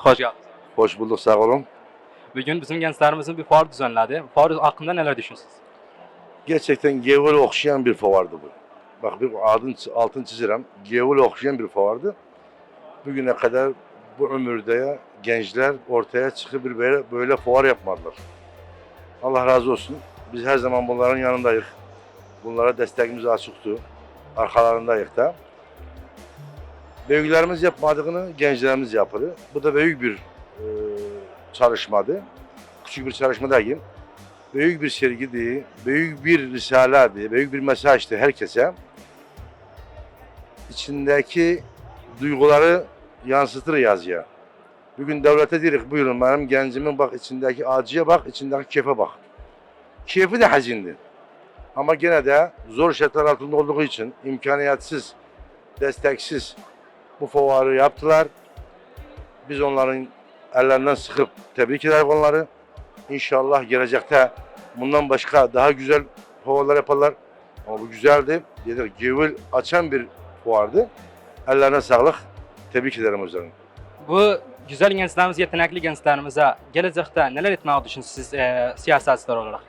Hoş geldiniz. Hoş bulduk sağ olun. Bugün bizim gençlerimizin bir fuar düzenledi. Fuar hakkında neler düşünüyorsunuz? Gerçekten gevul okşayan bir fuardı bu. Bak bir adın, altın çizirem. Gevul okşayan bir fuardı. Bugüne kadar bu ömürde gençler ortaya çıkıp bir böyle, böyle fuar yapmadılar. Allah razı olsun. Biz her zaman bunların yanındayız. Bunlara destekimiz açıktı. Arkalarındayız da. Büyüklerimiz yapmadığını gençlerimiz yapır. Bu da büyük bir e, çalışmadı. Küçük bir çalışma değil. Büyük bir sergiydi, büyük bir risaledir, büyük bir mesajdı herkese. İçindeki duyguları yansıtır yazıya. Bugün devlete deyirik buyurun benim gencimin bak içindeki acıya bak, içindeki keyfe bak. Keyfi de hazindi. Ama gene de zor şartlar altında olduğu için imkaniyatsız, desteksiz bu fuarı yaptılar. Biz onların ellerinden sıkıp tebrik ederiz onları. İnşallah gelecekte bundan başka daha güzel fuarlar yaparlar. Ama bu güzeldi. Dedik cevil açan bir fuardı. Ellerine sağlık. Tebrik ederim üzerine. Bu güzel gençlerimiz, yetenekli gençlerimize gelecekte neler etmeyi düşünüyorsunuz e, siyasetçiler olarak?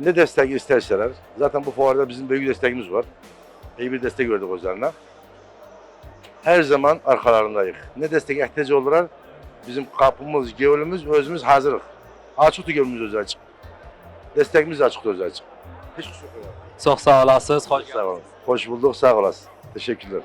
Ne destek isterseler. Zaten bu fuarda bizim büyük destekimiz var. İyi bir destek verdik üzerine. Her zaman arkalarındayız. Ne destek ihtiyacı olurlar bizim kapımız, gevulümüz, özümüz hazırız. Açıktı gevulümüz özü açık. Destekimiz açıktı özü açık. Hiç kusura bakmayın. Çok sağ olasınız. Hoş Sağ olun. Hoş bulduk, sağ olasın. Teşekkürler.